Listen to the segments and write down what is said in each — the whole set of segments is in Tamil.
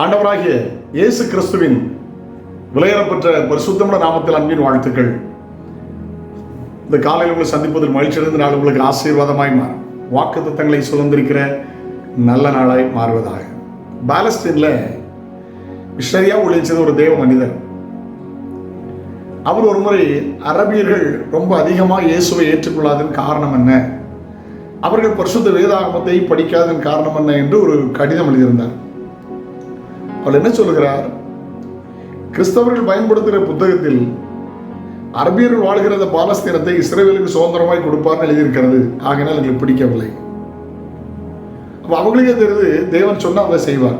ஆண்டவராகிய இயேசு கிறிஸ்துவின் விளையாடப்பெற்ற பரிசுத்தமான நாமத்தில் அன்பின் வாழ்த்துக்கள். இந்த காலையில் உங்களை சந்திப்பதில் மகிழ்ச்சியடைந்த நாள் உங்களுக்கு ஆசீர்வாதமாய் மாறும். வாக்கு தத்தங்களை சுதந்திரிக்கிற நல்ல நாளாய் மாறுவதாக. பாலஸ்தீனில் மிஷனரியா ஒழிச்சது ஒரு தேவ மனிதர். அவர் ஒரு முறை அரபியர்கள் ரொம்ப அதிகமாக இயேசுவை ஏற்றுக்கொள்ளாதன் காரணம் என்ன? அவர்கள் பரிசுத்த வேதாகமத்தை படிக்காதன் காரணம் என்ன என்று ஒரு கடிதம் எழுதியிருந்தார். அவள் என்ன சொல்லுகிறார்? கிறிஸ்தவர்கள் பயன்படுத்துகிற புத்தகத்தில் அரபியர்கள் வாழ்கிற அந்த பாலஸ்தீனத்தை இஸ்ரேலுக்கு சுதந்திரமாய் கொடுப்பார்னு எழுதியிருக்கிறது. ஆகினால் எங்களுக்கு பிடிக்கவில்லை. அப்போ அவங்களுக்கே தெரியுது தேவன் சொன்னால் அதை செய்வார்.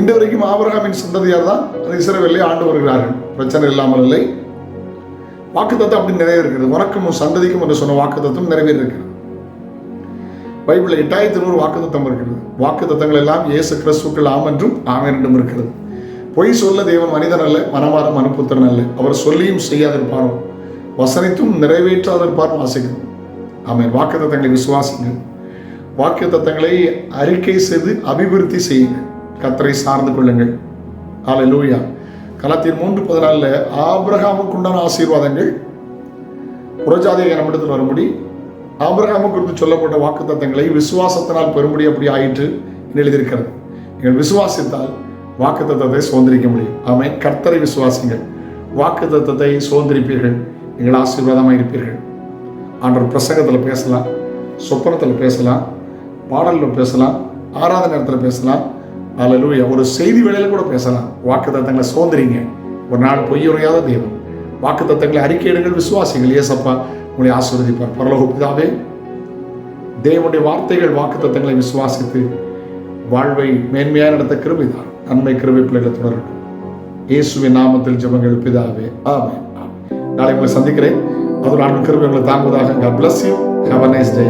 இந்த வரைக்கும் ஆபரகாமின் சந்ததியார் தான் அந்த இஸ்ரேலை ஆண்டு வருகிறார்கள். பிரச்சனை இல்லாமல் இல்லை. வாக்குத்தத்தம் அப்படி நிறைவேறுகிறது உனக்கும் சந்ததிக்கும் என்று சொன்ன வாக்குத்தத்தம் நிறைவேறிருக்கிறது பைபிளில் எட்டாயிரத்தி நூறு வாக்குத்தத்தம் இருக்கிறது. வாக்குத்தத்தங்கள் எல்லாம் இயேசு கிறிஸ்துக்கள் ஆம் என்றும் ஆம் என்றும் இருக்கிறது. பொய் சொல்ல தேவன் மனிதன் அல்ல மனமாரம் மனுப்புத்திரன் அல்ல. அவர் சொல்லியும் செய்யாதிருப்பாரோ வசனித்தும் நிறைவேற்றாதிருப்பாரும் வாசிக்கிறோம். ஆமென். வாக்குத்தத்தங்களை விசுவாசிங்கள் வாக்குத்தத்தங்களை அறிக்கை செய்து அபிவிருத்தி செய்யுங்கள் கத்தரை சார்ந்து கொள்ளுங்கள். ஹalleluya கலாத்தியர் மூன்று பதினாலில் ஆபிரகாமுக்கு உண்டான ஆசீர்வாதங்கள். புறஜாதிய நம்மிடத்தில் வரும்படி ஆபிரகாமுக்கு குறித்து சொல்லப்பட்ட வாக்குத்தத்தங்களை விசுவாசத்தினால் பெறும்படி அப்படி ஆயிற்று எழுதியிருக்கிறது. நீங்கள் விசுவாசித்தால் வாக்குத்தத்தத்தை சுதந்திரிக்க முடியும். ஆமை கர்த்தரை விசுவாசிங்கள் வாக்குத்தத்தத்தை சுதந்திரிப்பீர்கள். நீங்கள் ஆசீர்வாதமாக இருப்பீர்கள். ஆண்டவர் பிரசங்கத்தில் பேசலாம் சொப்பனத்தில் பேசலாம் பாடலில் பேசலாம் ஆராதனை நேரத்தில் பேசலாம். அல்லூயா ஒரு செய்தி வேலையில் கூட பேசலாம். வாக்குத்தத்தங்களை சுதந்திரிங்க. ஒரு நாள் பொய்யுறையாத தெய்வம். வாக்குத்தத்தங்களை அறிக்கையிடுங்கள் விசுவாசிகள் ஏசப்பா உங்களை ஆசீர்வதிப்பார். பரலோக பிதாவே தேவனுடைய வார்த்தைகள் வாக்குத்தத்தங்களை விசுவாசித்து வாழ்வை மேன்மையாக நடத்த கிருபிதான் நன்மை கிருபை பிள்ளைகள் தொடரட்டும் இயேசுவின் நாமத்தில் ஜபங்கள் பிதாவே. ஆமே நாளை உங்களை சந்திக்கிறேன். அது நான் கிருபை உங்களை தாங்குவதாக. Bless you you. A nice day